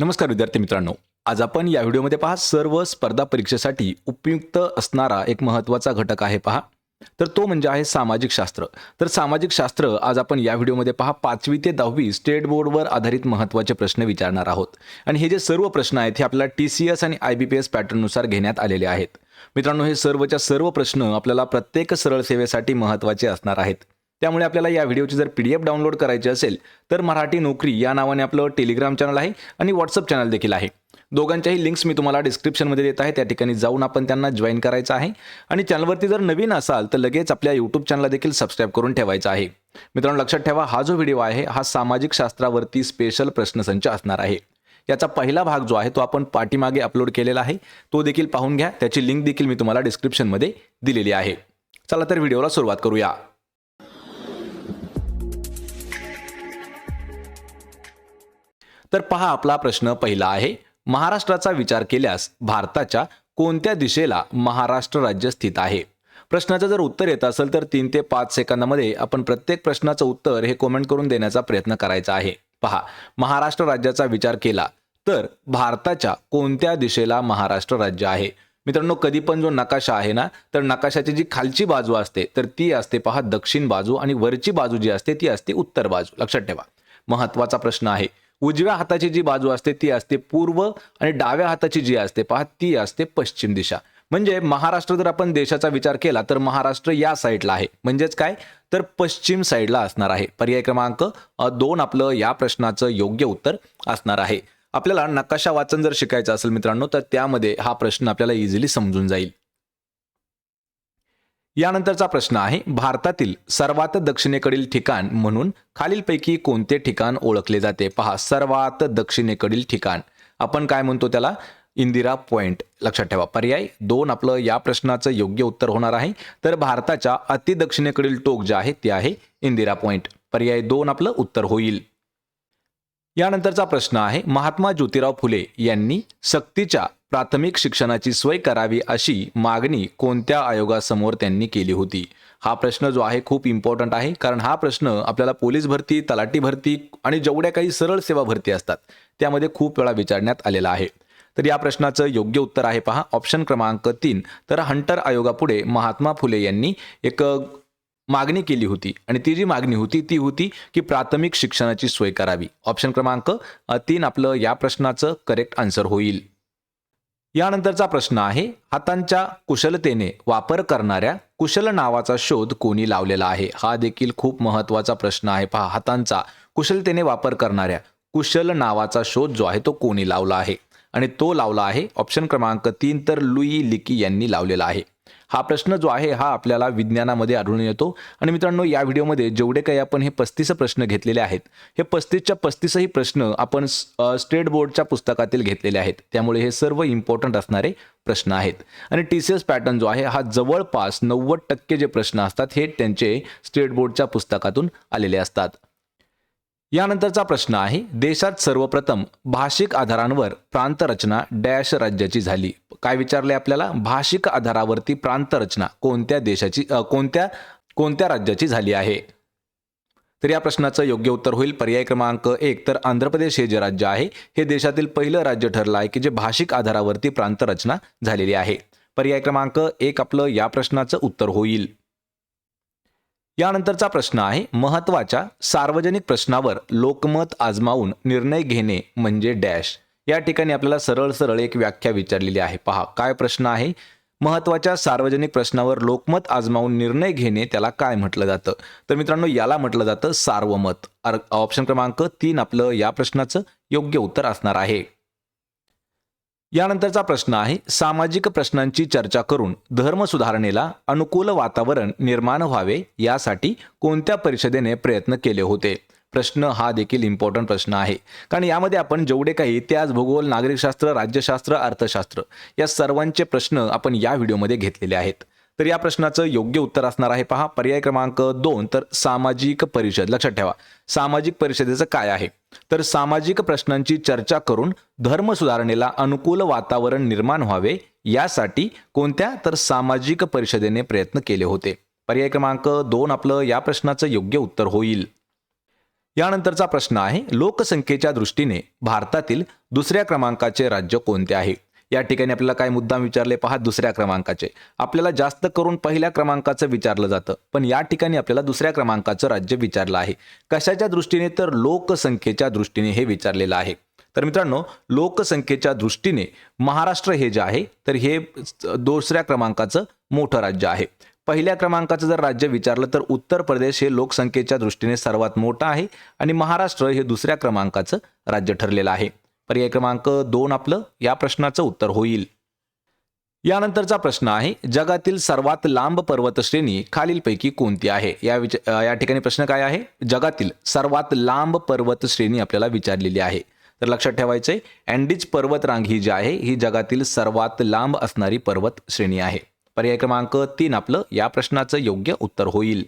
नमस्कार विद्यार्थी मित्रांनो. आज आपण या व्हिडिओमध्ये पहा सर्व स्पर्धा परीक्षेसाठी उपयुक्त असणारा एक महत्त्वाचा घटक आहे पहा. तर तो म्हणजे आहे सामाजिक शास्त्र. तर सामाजिक शास्त्र आज आपण या व्हिडिओमध्ये पहा पाचवी ते दहावी स्टेट बोर्डवर आधारित महत्त्वाचे प्रश्न विचारणार आहोत. आणि हे जे सर्व प्रश्न आहेत हे आपल्याला टी सी एस आणि आय बी पी एस पॅटर्ननुसार घेण्यात आलेले आहेत. मित्रांनो हे सर्वच्या सर्व प्रश्न आपल्याला प्रत्येक सरळ सेवेसाठी महत्त्वाचे असणार आहेत. त्यामुळे आपल्याला या व्हिडिओची जर पी डी एफ डाउनलोड करायची असेल तर मराठी नोकरी या नावाने आपलं टेलिग्राम चॅनल आहे आणि व्हॉट्सअप चॅनल देखील आहे. दोघांच्याही लिंक्स मी तुम्हाला डिस्क्रिप्शनमध्ये देत आहे. त्या ठिकाणी जाऊन आपण त्यांना जॉईन करायचं आहे. आणि चॅनलवरती जर नवीन असाल तर लगेच आपल्या यूट्यूब चॅनलला देखील सबस्क्राईब करून ठेवायचा आहे. मित्रांनो लक्षात ठेवा हा जो व्हिडिओ आहे हा सामाजिक शास्त्रावरती स्पेशल प्रश्नसंच असणार आहे. याचा पहिला भाग जो आहे तो आपण पाठीमागे अपलोड केलेला आहे. तो देखील पाहून घ्या. त्याची लिंक देखील मी तुम्हाला डिस्क्रिप्शनमध्ये दिलेली आहे. चला तर व्हिडिओला सुरुवात करूया. तर पहा आपला प्रश्न पहिला आहे. महाराष्ट्राचा विचार केल्यास भारताच्या कोणत्या दिशेला महाराष्ट्र राज्य स्थित आहे? प्रश्नाचं जर उत्तर येत असेल तर तीन ते पाच सेकंदामध्ये आपण प्रत्येक प्रश्नाचं उत्तर हे कमेंट करून देण्याचा प्रयत्न करायचा आहे. पहा महाराष्ट्र राज्याचा विचार केला तर भारताच्या कोणत्या दिशेला महाराष्ट्र राज्य आहे? मित्रांनो कधी पण जो नकाशा आहे ना तर नकाशाची जी खालची बाजू असते तर ती असते पहा दक्षिण बाजू आणि वरची बाजू जी असते ती असते उत्तर बाजू. लक्षात ठेवा. महत्त्वाचा प्रश्न आहे. उजव्या हाताची जी बाजू असते ती असते पूर्व आणि डाव्या हाताची जी असते पहा ती असते पश्चिम दिशा. म्हणजे महाराष्ट्र जर आपण देशाचा विचार केला तर महाराष्ट्र या साईडला आहे. म्हणजेच काय? तर पश्चिम साईडला असणार आहे. पर्याय क्रमांक दोन आपलं या प्रश्नाचं योग्य उत्तर असणार आहे. आपल्याला नकाशा वाचन जर शिकायचं असेल मित्रांनो तर त्यामध्ये हा प्रश्न आपल्याला इझिली समजून जाईल. यानंतरचा प्रश्न आहे भारतातील सर्वात दक्षिणेकडील ठिकाण म्हणून खालीलपैकी कोणते ठिकाण ओळखले जाते? पहा सर्वात दक्षिणेकडील ठिकाण. आपण काय म्हणतो त्याला? इंदिरा पॉइंट. लक्षात ठेवा पर्याय दोन आपलं या प्रश्नाचं योग्य उत्तर होणार आहे. तर भारताच्या अति दक्षिणेकडील टोक जे आहे ते आहे इंदिरा पॉइंट. पर्याय दोन आपलं उत्तर होईल. यानंतरचा प्रश्न आहे महात्मा ज्योतिराव फुले यांनी सक्तीच्या प्राथमिक शिक्षणाची सोय करावी अशी मागणी कोणत्या आयोगासमोर त्यांनी केली होती? हा प्रश्न जो आहे खूप इम्पॉर्टंट आहे कारण हा प्रश्न आपल्याला पोलीस भरती तलाठी भरती आणि जेवढ्या काही सरळ सेवा भरती असतात त्यामध्ये खूप वेळा विचारण्यात आलेला आहे. तर या प्रश्नाचं योग्य उत्तर आहे पहा ऑप्शन क्रमांक तीन. तर हंटर आयोगापुढे महात्मा फुले यांनी एक मागणी केली होती. आणि ती जी मागणी होती ती होती की प्राथमिक शिक्षणाची सोय करावी. ऑप्शन क्रमांक तीन आपलं या प्रश्नाचं करेक्ट आन्सर होईल. यानंतरचा प्रश्न आहे हातांच्या कुशलतेने वापर करणाऱ्या कुशल नावाचा शोध कोणी लावलेला आहे? हा देखील खूप महत्त्वाचा प्रश्न आहे. पहा हातांचा कुशलतेने वापर करणाऱ्या कुशल नावाचा शोध जो आहे तो कोणी लावला आहे? आणि तो लावला आहे ऑप्शन क्रमांक तीन तर लुई लिकी यांनी लावलेला आहे. हा प्रश्न जो आहे हा आपल्याला विज्ञानामध्ये आढळून येतो. आणि मित्रांनो या व्हिडिओमध्ये जेवढे काही आपण हे पस्तीस प्रश्न घेतलेले आहेत हे पस्तीसच्या पस्तीसही प्रश्न आपण स्टेट बोर्डच्या पुस्तकातील घेतलेले आहेत. त्यामुळे हे सर्व इम्पॉर्टंट असणारे प्रश्न आहेत. आणि टी सी एस पॅटर्न जो आहे हा जवळपास नव्वद टक्के जे प्रश्न असतात हे त्यांचे स्टेट बोर्डच्या पुस्तकातून आलेले असतात. यानंतरचा प्रश्न आहे देशात सर्वप्रथम भाषिक आधारांवर प्रांतरचना डॅश राज्याची झाली. काय विचारले आपल्याला? भाषिक आधारावरती प्रांतरचना कोणत्या देशाची कोणत्या कोणत्या राज्याची झाली आहे? तर या प्रश्नाचं योग्य उत्तर होईल. पर्याय क्रमांक एक तर आंध्र प्रदेश हे जे राज्य आहे हे देशातील पहिलं राज्य ठरलं आहे की जे भाषिक आधारावरती प्रांतरचना झालेली आहे. पर्याय क्रमांक एक आपलं या प्रश्नाचं उत्तर होईल. यानंतरचा प्रश्न आहे महत्त्वाच्या सार्वजनिक प्रश्नावर लोकमत आजमावून निर्णय घेणे म्हणजे डॅश. या ठिकाणी आपल्याला सरळ सरळ एक व्याख्या विचारलेली आहे. पहा काय प्रश्न आहे? महत्त्वाच्या सार्वजनिक प्रश्नावर लोकमत आजमावून निर्णय घेणे त्याला काय म्हटलं जातं? तर मित्रांनो याला म्हटलं जातं सार्वमत. ऑप्शन क्रमांक तीन आपलं या प्रश्नाचं योग्य उत्तर असणार आहे. यानंतरचा प्रश्न आहे सामाजिक प्रश्नांची चर्चा करून धर्म सुधारणेला अनुकूल वातावरण निर्माण व्हावे यासाठी कोणत्या परिषदेने प्रयत्न केले होते? प्रश्न हा देखील इम्पॉर्टंट प्रश्न आहे. कारण यामध्ये आपण जेवढे काही इतिहास भूगोल नागरिकशास्त्र राज्यशास्त्र अर्थशास्त्र या सर्वांचे प्रश्न आपण या व्हिडिओमध्ये घेतलेले आहेत. तर या प्रश्नाचं योग्य उत्तर असणार आहे. पहा पर्याय क्रमांक दोन तर सामाजिक परिषद. लक्षात ठेवा सामाजिक परिषदेचं काय आहे? तर सामाजिक प्रश्नांची चर्चा करून धर्म सुधारणेला अनुकूल वातावरण निर्माण व्हावे यासाठी कोणत्या तर सामाजिक परिषदेने प्रयत्न केले होते? पर्याय क्रमांक दोन आपलं या प्रश्नाचं योग्य उत्तर होईल. यानंतरचा प्रश्न आहे लोकसंख्येच्या दृष्टीने भारतातील दुसऱ्या क्रमांकाचे राज्य कोणते आहे? या ठिकाणी आपल्याला काय मुद्दाम विचारले पहा दुसऱ्या क्रमांकाचे. आपल्याला जास्त करून पहिल्या क्रमांकाचं विचारलं जातं पण या ठिकाणी आपल्याला दुसऱ्या क्रमांकाचं राज्य विचारलं आहे. कशाच्या दृष्टीने? तर लोकसंख्येच्या दृष्टीने हे विचारलेलं आहे. तर मित्रांनो लोकसंख्येच्या दृष्टीने महाराष्ट्र हे जे आहे तर हे दुसऱ्या क्रमांकाचं मोठं राज्य आहे. पहिल्या क्रमांकाचं जर राज्य विचारलं तर उत्तर प्रदेश हे लोकसंख्येच्या दृष्टीने सर्वात मोठं आहे आणि महाराष्ट्र हे दुसऱ्या क्रमांकाचं राज्य ठरलेलं आहे. पर्याय क्रमांक दोन आपलं या प्रश्नाचं उत्तर होईल. यानंतरचा प्रश्न आहे जगातील सर्वात लांब पर्वतश्रेणी खालीलपैकी कोणती आहे? या विच या ठिकाणी प्रश्न काय आहे? जगातील सर्वात लांब पर्वतश्रेणी आपल्याला विचारलेली आहे. तर लक्षात ठेवायचंय अँडीज पर्वतरांग ही जी आहे ही जगातील सर्वात लांब असणारी पर्वत श्रेणी आहे. पर्याय क्रमांक तीन आपलं या प्रश्नाचं योग्य उत्तर होईल.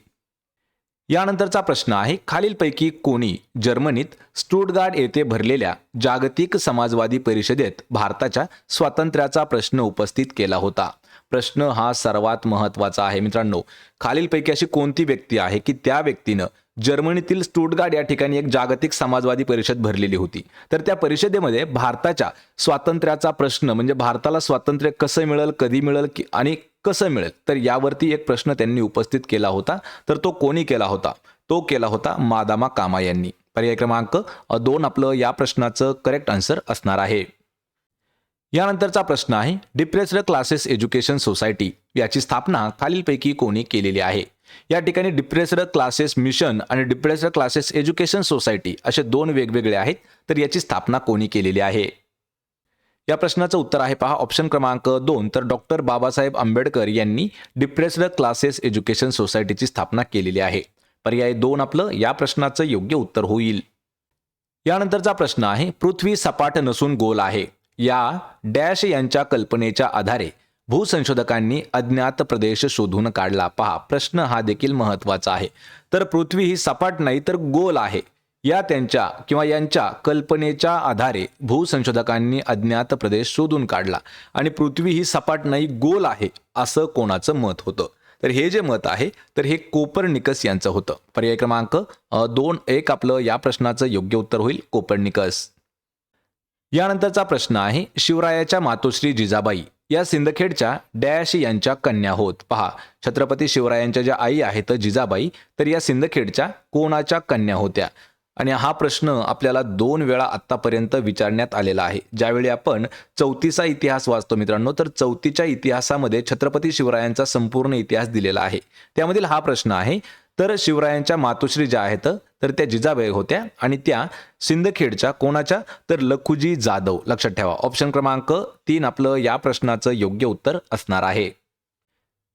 यानंतरचा प्रश्न आहे खालीलपैकी कोणी जर्मनीत स्टुटगार्ड येथे भरलेल्या जागतिक समाजवादी परिषदेत भारताच्या स्वातंत्र्याचा प्रश्न उपस्थित केला होता? प्रश्न हा सर्वात महत्त्वाचा आहे मित्रांनो. खालीलपैकी अशी कोणती व्यक्ती आहे की त्या व्यक्तीनं जर्मनीतील स्टुटगार्ड या ठिकाणी एक जागतिक समाजवादी परिषद भरलेली होती? तर त्या परिषदेमध्ये भारताच्या स्वातंत्र्याचा प्रश्न म्हणजे भारताला स्वातंत्र्य कसं मिळेल कधी मिळेल की आणि कसं मिळेल? तर यावरती एक प्रश्न त्यांनी उपस्थित केला होता. तर तो कोणी केला होता? तो केला होता मादामा कामा यांनी. पर्याय क्रमांक दोन आपलं या प्रश्नाचं करेक्ट आन्सर असणार आहे. यानंतरचा प्रश्न आहे डिप्रेस्ड क्लासेस एज्युकेशन सोसायटी याची स्थापना खालीलपैकी कोणी केलेली आहे? या ठिकाणी डिप्रेस्ड क्लासेस मिशन आणि डिप्रेस्ड क्लासेस एज्युकेशन सोसायटी असे दोन वेगवेगळे आहेत. तर याची स्थापना कोणी केलेली आहे? या प्रश्नाचं उत्तर आहे पहा. ऑप्शन क्रमांक दोन. तर डॉक्टर बाबासाहेब आंबेडकर यांनी डिप्रेस्ड क्लासेस एज्युकेशन सोसायटीची स्थापना केलेली आहे. पर्याय दोन आपलं. या प्रश्नाचं योग्य उत्तर होईल. यानंतरचा प्रश्न आहे पृथ्वी सपाट नसून गोल आहे. या डॅश यांच्या कल्पनेच्या आधारे भूसंशोधकांनी अज्ञात प्रदेश शोधून काढला. पहा प्रश्न हा देखील महत्त्वाचा आहे. तर पृथ्वी ही सपाट नाही तर गोल आहे. या त्यांच्या किंवा यांच्या कल्पनेच्या आधारे भूसंशोधकांनी अज्ञात प्रदेश शोधून काढला. आणि पृथ्वी ही सपाट नाही गोल आहे असं कोणाचं मत होतं? तर हे जे मत आहे तर हे कोपर्निकस यांचं होतं. पर्याय क्रमांक दोन एक आपलं या प्रश्नाचं योग्य उत्तर होईल. कोपरनिकस. यानंतरचा प्रश्न आहे शिवरायाच्या मातोश्री जिजाबाई या सिंदखेडच्या डॅश यांच्या कन्या होत. पहा छत्रपती शिवरायांच्या ज्या आई आहेत जिजाबाई तर या सिंदखेडच्या कोणाच्या कन्या होत्या? आणि हा प्रश्न आपल्याला दोन वेळा आत्तापर्यंत विचारण्यात आलेला आहे. ज्यावेळी आपण चौथीचा इतिहास वाचतो मित्रांनो तर चौथीच्या इतिहासामध्ये छत्रपती शिवरायांचा संपूर्ण इतिहास दिलेला आहे. त्यामधील हा प्रश्न आहे तर शिवरायांच्या मातोश्री ज्या आहेत तर त्या जिजाबाई होत्या आणि त्या सिंदखेडच्या कोणाच्या? तर लखुजी जाधव. लक्षात ठेवा ऑप्शन क्रमांक तीन आपलं या प्रश्नाचं योग्य उत्तर असणार आहे.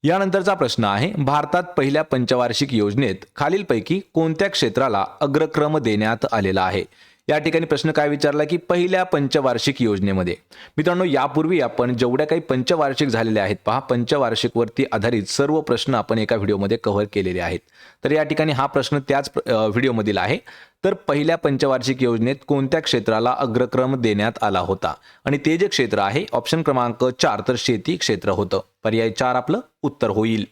यानंतरचा प्रश्न आहे भारतात पहिल्या पंचवार्षिक योजनेत खालीलपैकी कोणत्या क्षेत्राला अग्रक्रम देण्यात आलेला आहे? या ठिकाणी प्रश्न काय विचारला की पहिल्या पंचवार्षिक योजनेमध्ये. मित्रांनो यापूर्वी आपण जेवढ्या काही पंचवार्षिक झालेल्या आहेत पहा पंचवार्षिकवरती आधारित सर्व प्रश्न आपण एका व्हिडिओमध्ये कव्हर केलेले आहेत. तर या ठिकाणी हा प्रश्न त्याच व्हिडिओमधील आहे. तर पहिल्या पंचवार्षिक योजनेत कोणत्या क्षेत्राला अग्रक्रम देण्यात आला होता? आणि ते जे क्षेत्र आहे ऑप्शन क्रमांक चार तर शेती क्षेत्र होतं. पर्याय चार आपलं उत्तर होईल.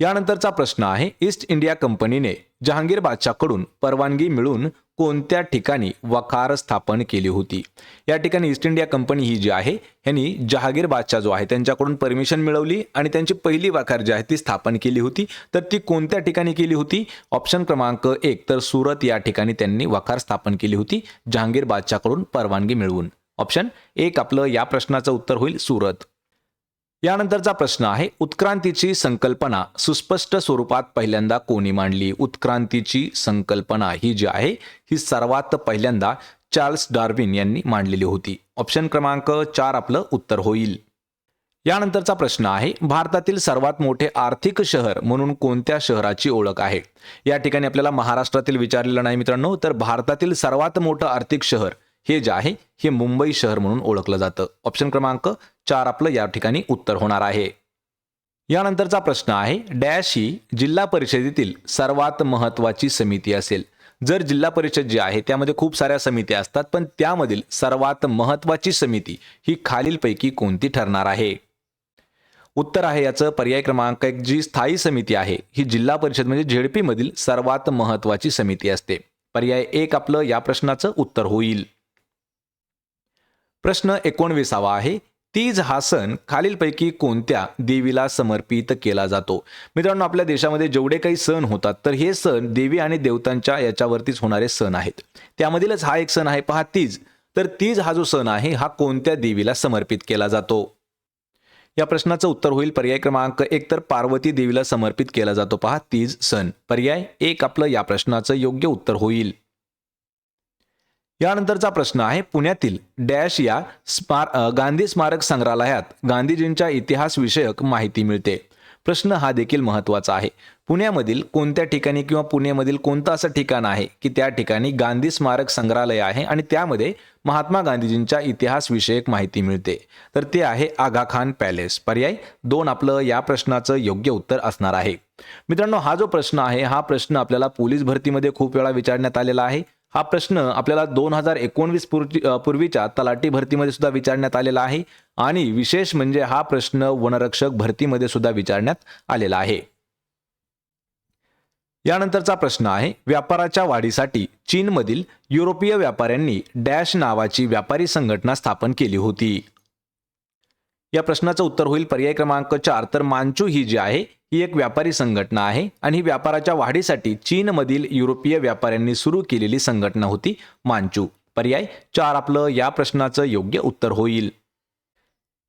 यानंतरचा प्रश्न आहे ईस्ट इंडिया कंपनीने जहांगीर बादशाहकडून परवानगी मिळून कोणत्या ठिकाणी वखार स्थापन केली होती? या ठिकाणी ईस्ट इंडिया कंपनी ही जी आहे ह्यांनी जहागीर बादशाह जो आहे त्यांच्याकडून परमिशन मिळवली आणि त्यांची पहिली वखार जी आहे ती स्थापन केली होती. तर ती कोणत्या ठिकाणी केली होती? ऑप्शन क्रमांक एक तर सुरत या ठिकाणी त्यांनी वखार स्थापन केली होती जहांगीर बादशाहकडून परवानगी मिळवून. ऑप्शन एक आपलं या प्रश्नाचं उत्तर होईल सुरत. यानंतरचा प्रश्न आहे उत्क्रांतीची संकल्पना सुस्पष्ट स्वरूपात पहिल्यांदा कोणी मांडली? उत्क्रांतीची संकल्पना ही जी आहे ही सर्वात पहिल्यांदा चार्ल्स डार्विन यांनी मांडलेली होती. ऑप्शन क्रमांक चार आपलं उत्तर होईल. यानंतरचा प्रश्न आहे भारतातील सर्वात मोठे आर्थिक शहर म्हणून कोणत्या शहराची ओळख आहे? या ठिकाणी आपल्याला महाराष्ट्रातील विचारलेलं नाही मित्रांनो तर भारतातील सर्वात मोठं आर्थिक शहर हे जे आहे हे मुंबई शहर म्हणून ओळखलं जातं. ऑप्शन क्रमांक चार आपलं या ठिकाणी उत्तर होणार आहे. यानंतरचा प्रश्न आहे डॅश ही जिल्हा परिषदेतील सर्वात महत्वाची समिती असेल. जर जिल्हा परिषद जी आहे त्यामध्ये खूप साऱ्या समित्या असतात पण त्यामधील सर्वात महत्वाची समिती ही खालीलपैकी कोणती ठरणार आहे? उत्तर आहे याचं पर्याय क्रमांक एक जी स्थायी समिती आहे ही जिल्हा परिषद म्हणजे झेडपीमधील सर्वात महत्वाची समिती असते. पर्याय एक आपलं या प्रश्नाचं उत्तर होईल. प्रश्न एकोणवीसावा आहे. तीज हा सण खालीलपैकी कोणत्या देवीला समर्पित केला जातो? मित्रांनो आपल्या देशामध्ये जेवढे काही सण होतात तर हे सण देवी आणि देवतांच्या याच्यावरतीच होणारे सण आहेत. त्यामधीलच हा एक सण आहे पहा तीज. तर तीज हा जो सण आहे हा कोणत्या देवीला समर्पित केला जातो? या प्रश्नाचं उत्तर होईल. पर्याय क्रमांक एक तर पार्वती देवीला समर्पित केला जातो पहा तीज सण. पर्याय एक आपलं या प्रश्नाचं योग्य उत्तर होईल. यानंतरचा प्रश्न आहे पुण्यातील डॅश या स्मार गांधी स्मारक संग्रहालयात गांधीजींच्या इतिहास विषयक माहिती मिळते. प्रश्न हा देखील महत्त्वाचा आहे. पुण्यामधील कोणत्या ठिकाणी किंवा पुण्यामधील कोणतं असं ठिकाण आहे की त्या ठिकाणी गांधी स्मारक संग्रहालय आहे आणि त्यामध्ये महात्मा गांधीजींच्या इतिहास विषयक माहिती मिळते? तर ते आहे आगा खान पॅलेस. पर्याय दोन आपलं या प्रश्नाचं योग्य उत्तर असणार आहे. मित्रांनो हा जो प्रश्न आहे हा प्रश्न आपल्याला पोलीस भरतीमध्ये खूप वेळा विचारण्यात आलेला आहे. हा प्रश्न आपल्याला दोन हजार एकोणवीस पूर्वीच्या तलाठी भरतीमध्ये सुद्धा विचारण्यात आलेला आहे आणि विशेष म्हणजे हा प्रश्न वनरक्षक भरतीमध्ये सुद्धा विचारण्यात आलेला आहे. यानंतरचा प्रश्न आहे व्यापाराच्या वाढीसाठी चीनमधील युरोपीय व्यापाऱ्यांनी डॅश नावाची व्यापारी संघटना स्थापन केली होती. या प्रश्नाचं उत्तर होईल. पर्याय क्रमांक चार. तर मांचू ही जी आहे ही एक व्यापारी संघटना आहे आणि ही व्यापाराच्या वाढीसाठी चीनमधील युरोपीय व्यापाऱ्यांनी सुरू केलेली संघटना होती मांचू. पर्याय चार. आपलं या प्रश्नाचं योग्य उत्तर होईल.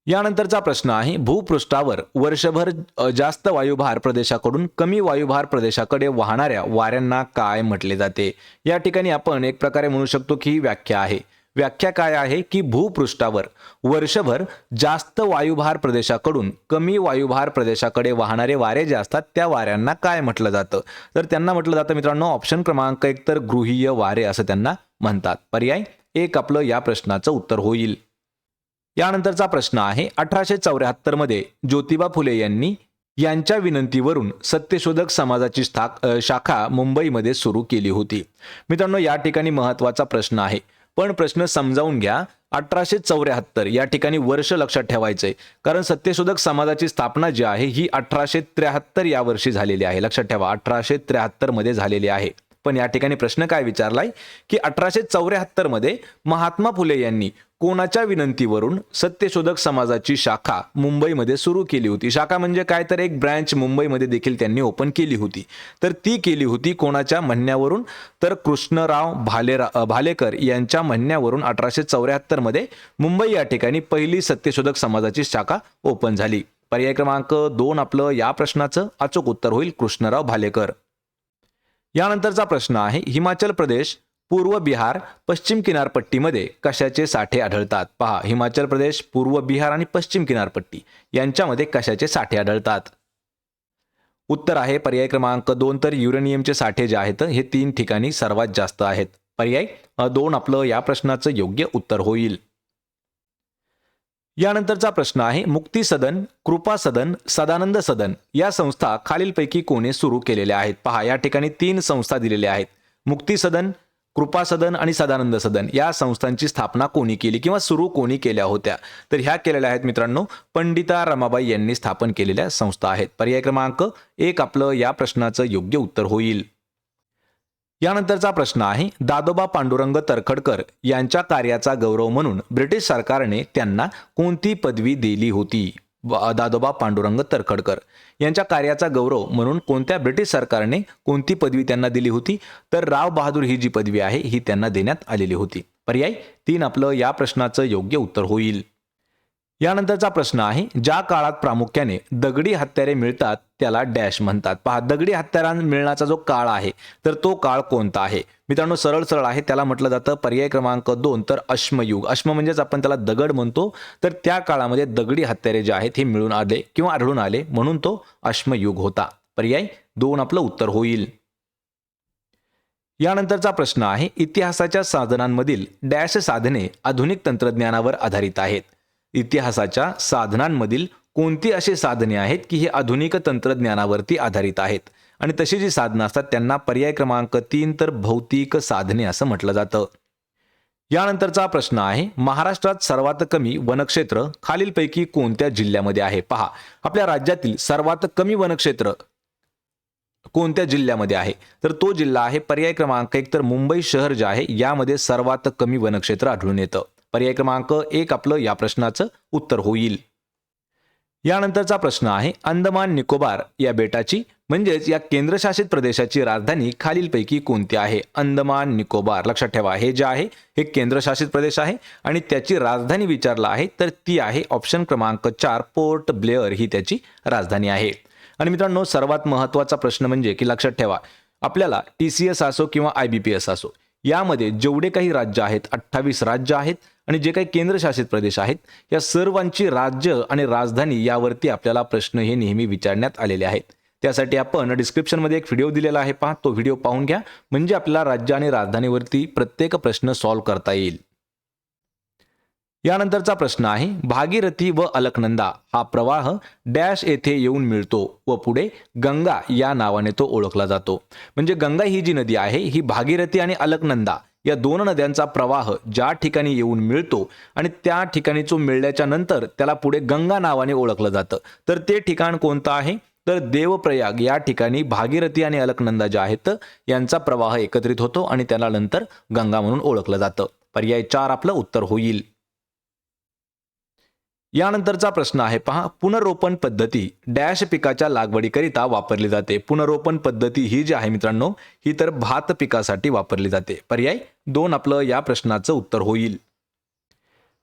यानंतरचा प्रश्न आहे भूपृष्ठावर वर्षभर जास्त वायुभार प्रदेशाकडून कमी वायुभार प्रदेशाकडे वाहणाऱ्या वाऱ्यांना काय म्हटले जाते? या ठिकाणी आपण एक प्रकारे म्हणू शकतो की ही व्याख्या आहे. व्याख्या काय आहे की भूपृष्ठावर? वर्षभर जास्त वायुभार प्रदेशाकडून कमी वायुभार प्रदेशाकडे वाहणारे वारे जे असतात त्या वाऱ्यांना काय म्हटलं जातं? तर त्यांना म्हटलं जातं मित्रांनो ऑप्शन क्रमांक एक तर गृहीय वारे असं त्यांना म्हणतात. पर्याय? एक आपलं या प्रश्नाचं उत्तर होईल. यानंतरचा प्रश्न आहे अठराशे चौऱ्याहत्तरमध्ये ज्योतिबा फुले यांनी यांच्या विनंतीवरून सत्यशोधक समाजाची स्थाक शाखा मुंबईमध्ये सुरू केली होती. मित्रांनो या ठिकाणी महत्त्वाचा प्रश्न आहे. पण प्रश्न समजावून घ्या. अठराशे चौऱ्याहत्तर या ठिकाणी वर्ष लक्षात ठेवायचंय कारण सत्यशोधक समाजाची स्थापना जी आहे ही अठराशे त्र्याहत्तर या वर्षी झालेली आहे. लक्षात ठेवा अठराशे त्र्याहत्तरमध्ये झालेली आहे. पण या ठिकाणी प्रश्न काय विचारलाय? की अठराशे चौऱ्याहत्तरमध्ये महात्मा फुले यांनी कोणाच्या विनंतीवरून सत्यशोधक समाजाची शाखा मुंबईमध्ये सुरू केली होती? शाखा म्हणजे काय? तर एक ब्रँच मुंबईमध्ये देखील त्यांनी ओपन केली होती. तर ती केली होती कोणाच्या म्हणण्यावरून? तर कृष्णराव भालेरा भालेकर यांच्या म्हणण्यावरून अठराशे चौऱ्याहत्तरमध्ये मुंबई या ठिकाणी पहिली सत्यशोधक समाजाची शाखा ओपन झाली. पर्याय क्रमांक दोन आपलं या प्रश्नाचं अचूक उत्तर होईल कृष्णराव भालेकर. यानंतरचा प्रश्न आहे हिमाचल प्रदेश पूर्व बिहार पश्चिम किनारपट्टीमध्ये कशाचे साठे आढळतात? पहा हिमाचल प्रदेश पूर्व बिहार आणि पश्चिम किनारपट्टी यांच्यामध्ये कशाचे साठे आढळतात? उत्तर आहे पर्याय क्रमांक दोन तर युरेनियमचे साठे जे आहेत हे तीन ठिकाणी सर्वात जास्त आहेत. पर्याय दोन आपलं या प्रश्नाचं योग्य उत्तर होईल. यानंतरचा प्रश्न आहे मुक्ती सदन कृपा सदन सदानंद सदन या संस्था खालीलपैकी कोणी सुरू केलेल्या आहेत? पहा या ठिकाणी तीन संस्था दिलेल्या आहेत. मुक्ती सदन कृपा सदन आणि सदानंद सदन या संस्थांची स्थापना कोणी केली किंवा सुरू कोणी केल्या होत्या? तर ह्या केलेल्या आहेत मित्रांनो पंडिता रमाबाई यांनी स्थापन केलेल्या संस्था आहेत. पर्याय क्रमांक एक आपलं या प्रश्नाचं योग्य उत्तर होईल. यानंतरचा प्रश्न आहे दादोबा पांडुरंग तरखडकर यांच्या कार्याचा गौरव म्हणून ब्रिटिश सरकारने त्यांना कोणती पदवी दिली होती? दादोबा पांडुरंग तरखडकर. यांच्या कार्याचा गौरव म्हणून कोणत्या ब्रिटिश सरकारने कोणती पदवी त्यांना दिली होती? तर राव बहादूर ही जी पदवी आहे ही त्यांना देण्यात आलेली होती. पर्याय तीन आपलं या प्रश्नाचं योग्य उत्तर होईल. यानंतरचा प्रश्न आहे ज्या काळात प्रामुख्याने दगडी हत्यारे मिळतात त्याला डॅश म्हणतात. पहा दगडी हत्यारा मिळण्याचा जो काळ आहे तर तो काळ कोणता आहे? मित्रांनो सरळ सरळ आहे त्याला म्हटलं जातं पर्याय क्रमांक दोन तर अश्मयुग. अश्म म्हणजेच आपण त्याला दगड म्हणतो. तर त्या काळामध्ये दगडी हत्यारे जे आहेत हे मिळून आले किंवा आढळून आले म्हणून तो अश्मयुग होता. पर्याय दोन आपलं उत्तर होईल. यानंतरचा प्रश्न आहे इतिहासाच्या साधनांमधील डॅश साधने आधुनिक तंत्रज्ञानावर आधारित आहेत. इतिहासाच्या साधनांमधील कोणती अशी साधने आहेत की हे आधुनिक तंत्रज्ञानावरती आधारित आहेत? आणि तशी जी साधनं असतात त्यांना पर्याय क्रमांक तीन तर भौतिक साधने असं म्हटलं जातं. यानंतरचा प्रश्न आहे महाराष्ट्रात सर्वात कमी वनक्षेत्र खालीलपैकी कोणत्या जिल्ह्यामध्ये आहे? पहा आपल्या राज्यातील सर्वात कमी वनक्षेत्र कोणत्या जिल्ह्यामध्ये आहे? तर तो जिल्हा आहे पर्याय क्रमांक एक तर मुंबई शहर जे आहे यामध्ये सर्वात कमी वनक्षेत्र आढळून येतं. पर्याय क्रमांक एक आपलं या प्रश्नाचं उत्तर होईल. यानंतरचा प्रश्न आहे अंदमान निकोबार या बेटाची म्हणजेच या केंद्रशासित प्रदेशाची राजधानी खालीलपैकी कोणती आहे? अंदमान निकोबार लक्षात ठेवा हे जे आहे हे केंद्रशासित प्रदेश आहे आणि त्याची राजधानी विचारला आहे तर ती आहे ऑप्शन क्रमांक चार पोर्ट ब्लेअर ही त्याची राजधानी आहे. आणि मित्रांनो सर्वात महत्त्वाचा प्रश्न म्हणजे की लक्षात ठेवा आपल्याला टी सी एस असो किंवा आय बी पी एस असो यामध्ये जेवढे काही राज्य आहेत अठ्ठावीस राज्य आहेत आणि जे काही केंद्रशासित प्रदेश आहेत या सर्वांची राज्य आणि राजधानी यावरती आपल्याला प्रश्न हे नेहमी विचारण्यात आलेले आहेत. त्यासाठी आपण डिस्क्रिप्शनमध्ये एक व्हिडिओ दिलेला आहे पहा तो व्हिडिओ पाहून घ्या. म्हणजे आपल्याला राज्य आणि राजधानीवरती प्रत्येक प्रश्न सॉल्व्ह करता येईल. यानंतरचा प्रश्न आहे भागीरथी व अलकनंदा हा प्रवाह डॅश येथे येऊन मिळतो व पुढे गंगा या नावाने तो ओळखला जातो. म्हणजे गंगा ही जी नदी आहे ही भागीरथी आणि अलकनंदा या दोन नद्यांचा प्रवाह ज्या ठिकाणी येऊन मिळतो आणि त्या ठिकाणी जो मिळल्याच्या नंतर त्याला पुढे गंगा नावाने ओळखलं जातं. तर ते ठिकाण कोणतं आहे? तर देवप्रयाग या ठिकाणी भागीरथी आणि अलकनंदा ज्या आहेत यांचा प्रवाह एकत्रित होतो आणि त्याला नंतर गंगा म्हणून ओळखलं जातं. पर्याय चार आपलं उत्तर होईल. यानंतरचा प्रश्न आहे पहा. पुनरोपण पद्धती डॅश पिकाच्या लागवडीकरिता वापरली जाते. पुनरोपण पद्धती ही जी आहे मित्रांनो ही तर भात पिकासाठी वापरली जाते. पर्याय दोन आपलं या प्रश्नाचं उत्तर होईल.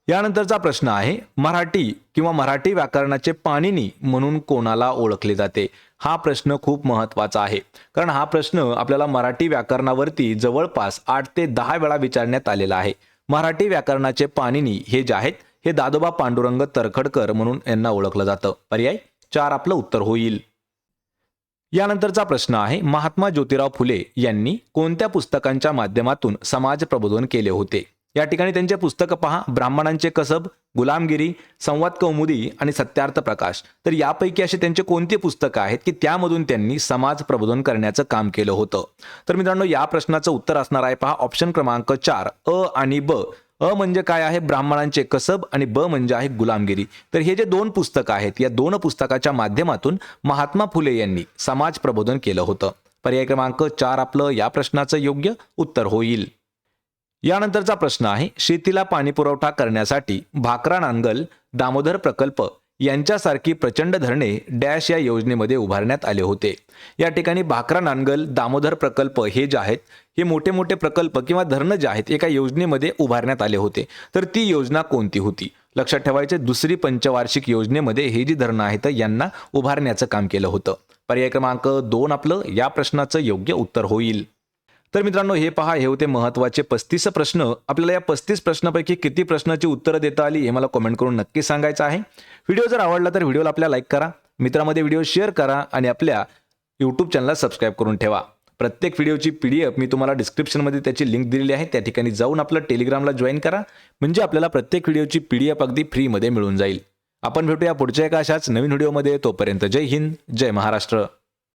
यानंतरचा प्रश्न आहे मराठी किंवा मराठी व्याकरणाचे पाणिनी म्हणून कोणाला ओळखले जाते? हा प्रश्न खूप महत्त्वाचा आहे. कारण हा प्रश्न आपल्याला मराठी व्याकरणावरती जवळपास आठ ते दहा वेळा विचारण्यात आलेला आहे. मराठी व्याकरणाचे पाणिनी हे जे आहेत हे दादोबा पांडुरंग तरखडकर म्हणून यांना ओळखलं जातं. पर्याय? चार आपलं उत्तर होईल. यानंतरचा प्रश्न आहे महात्मा ज्योतिराव फुले यांनी कोणत्या पुस्तकांच्या माध्यमातून समाज प्रबोधन केले होते? या ठिकाणी त्यांचे पुस्तकं पहा. ब्राह्मणांचे कसब गुलामगिरी संवाद कौमुदी आणि सत्यार्थ प्रकाश. तर यापैकी असे त्यांचे कोणते पुस्तकं आहेत की त्यामधून त्यांनी समाज प्रबोधन करण्याचं काम केलं होतं? तर मित्रांनो या प्रश्नाचं उत्तर असणार आहे पहा. ऑप्शन क्रमांक चार अ आणि ब. अ म्हणजे काय आहे? ब्राह्मणांचे कसब आणि ब म्हणजे आहे गुलामगिरी. तर हे जे दोन पुस्तकं आहेत या दोन पुस्तकाच्या माध्यमातून महात्मा फुले यांनी समाज प्रबोधन केलं होतं. पर्याय क्रमांक चार आपलं या प्रश्नाचं योग्य उत्तर होईल. यानंतरचा प्रश्न आहे शेतीला पाणी पुरवठा करण्यासाठी भाकरा नांगल दामोदर प्रकल्प यांच्यासारखी प्रचंड धरणे डॅश या योजनेमध्ये उभारण्यात आले होते. या ठिकाणी भाकरा नांगल दामोदर प्रकल्प हे जे आहेत हे मोठे मोठे प्रकल्प किंवा धरणं जे आहेत एका योजनेमध्ये उभारण्यात आले होते. तर ती योजना कोणती होती? लक्षात ठेवायचे दुसरी पंचवार्षिक योजनेमध्ये हे जी धरणं आहेत यांना उभारण्याचं काम केलं होतं. पर्याय क्रमांक दोन आपलं या प्रश्नाचं योग्य उत्तर होईल. तर मित्रांनो हे पहा हे होते महत्त्वाचे पस्तीस प्रश्न. आपल्याला या पस्तीस प्रश्नापैकी किती प्रश्नाची उत्तरं देता आली हे मला कमेंट करून नक्की सांगायचं आहे. व्हिडिओ जर आवडला तर व्हिडिओला आपल्या लाईक करा मित्रामध्ये व्हिडिओ शेअर करा आणि आपल्या यूट्यूब चॅनलला सबस्क्राईब करून ठेवा. प्रत्येक व्हिडिओची पी डी एफ मी तुम्हाला डिस्क्रिप्शनमध्ये त्याची लिंक दिलेली आहे. त्या ठिकाणी जाऊन आपलं टेलिग्रामला जॉईन करा. म्हणजे आपल्याला प्रत्येक व्हिडिओची पी डी एफ अगदी फ्रीमध्ये मिळून जाईल. आपण भेटूया पुढच्या एका अशाच नवीन व्हिडिओमध्ये तोपर्यंत जय हिंद जय महाराष्ट्र.